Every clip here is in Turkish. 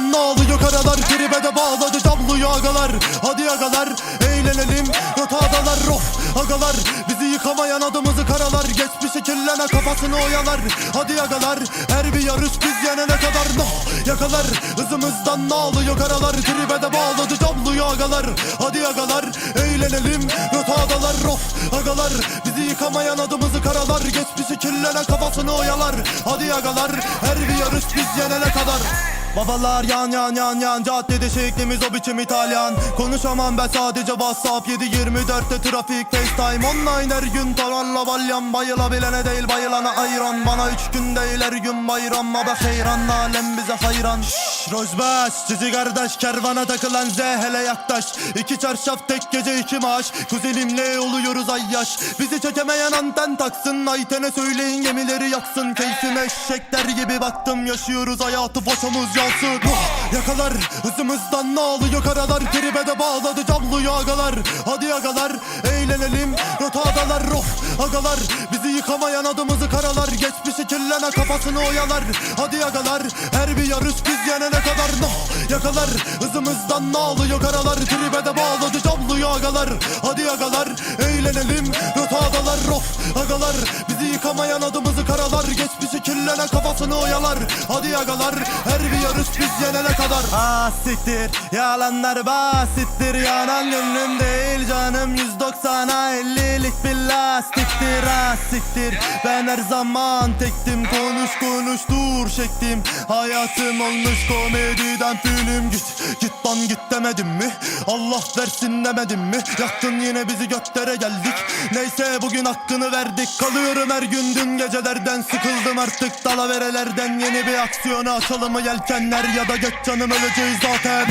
Hızımızdan ne alıyor karalar? Tribe de bağladı cabluyu agalar. Hadi agalar eğlenelim. Rotadalar of agalar. Bizi yıkamayan adımızı karalar. Geçmişi kirlene kafasını oyalar. Hadi agalar her bir yarış biz yenene kadar. No Yakalar. Hızımızdan ne alıyor karalar? Tribe de bağladı cabluyu agalar. Hadi agalar eğlenelim. Rotadalar of agalar. Bizi yıkamayan adımızı karalar. Geçmişi kirlene kafasını oyalar. Hadi agalar her bir yarış biz yenene kadar Babalar yan yan yan yan. Caddede şeklimiz o biçim İtalyan. Konuşamam ben sadece WhatsApp 7-24'te trafik FaceTime. Online her gün tararla balyan Bayılabilene değil bayılana ayran. Bana üç gün değil her gün bayram. Ama heyran alem bize hayran. Şşş Rojbaş Cici kardeş kervana takılan Z hele yaklaş. İki çarşaf tek gece iki maaş. Kuzenimle oluyoruz ay yaş? Bizi çekemeyen anten taksın. Ayten'e söyleyin gemileri yaksın. Keyfime eşekler gibi baktım. Yaşıyoruz hayatı foşamız yansın Oh, Yakalar hızımızdan ne alıyor karalar Tribe de bağladı cabluyu agalar Hadi agalar eğlenelim. Rotadalar of agalar. Bizi yıkamayan adımızı karalar. Geçmişi kirlene kafasını oyalar. Hadi agalar her bir yarış biz yenene kadar. No Yakalar hızımızdan ne alıyor karalar Tribe de bağladı cabluyu agalar Hadi agalar eğlenelim. Rotadalar of agalar. Bizi yıkamayan adımızı karalar. Geçmişi kirlene kafasını oyalar Hadi agalar her bir yarış biz yenene kadar. Ah siktir yalanlar basittir. Yanan gönlüm değil canım 190'a 50'lik bir lastiktir Ah siktir. Ben her zaman tektim Konuş konuş dur şektim Hayatım olmuş komediden film. Git git lan git demedim mi? Allah versin demedim mi? Yaktın yine bizi göklere geldik. Neyse bugün hakkını verdik. Kalıyorum her gün dün gecelerden. Sıkıldım artık dalaverelerden Yeni bir aksiyona açalım mı yelkenler? Ya da geç canım öleceğiz zaten.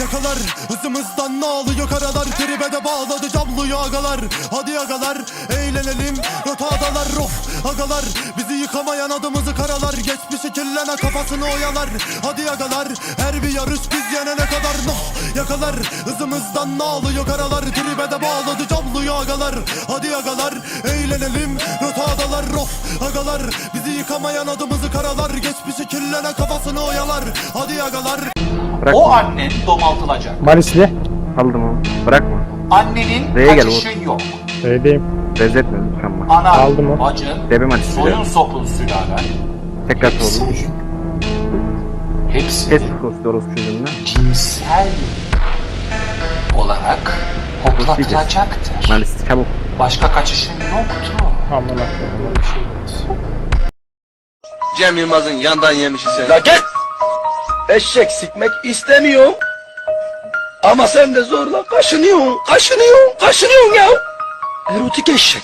Yakalar hızımızdan ne alıyor karalar Tribe de bağladı cabluyu agalar Hadi agalar eğlenelim. Rotadalar of agalar. Bizi yıkamayan adımızı karalar. Geçmişi kirlene kafasını oyalar. Hadi agalar her bir yarış biz yenene kadar. No Yakalar hızımızdan ne alıyor karalar? Tribe de bağladı cabluyu agalar Hadi agalar eğlenelim. Rotadalar of agalar. Bizi yıkamayan adımızı karalar. Geçmişi kirlene kafasını oyalar. Hadi agalar Bırak. O annen domaltılacak. Marisli. Aldım onu. Bırakma. Annenin Buraya gel kaçışı yok. Öyleyim. Rezzetme lütfen bak. Ana, Aldım o. bacın, Debem hadi soyun süre. sopun sülalen. Tekrar Hepsi, sorun. hepsi Kes orospu çocuğunu. cinsel olarak hoplatılacaktır. Maalesef çabuk. Başka kaçışın yoktu. Aman olmaz. Cem Yılmaz'ın yandan yemişi sen. La git! Eşek sikmek istemiyorum. Ama sen de zorla kaşınıyorsun, kaşınıyorsun, kaşınıyorsun ya. Erotik eşek.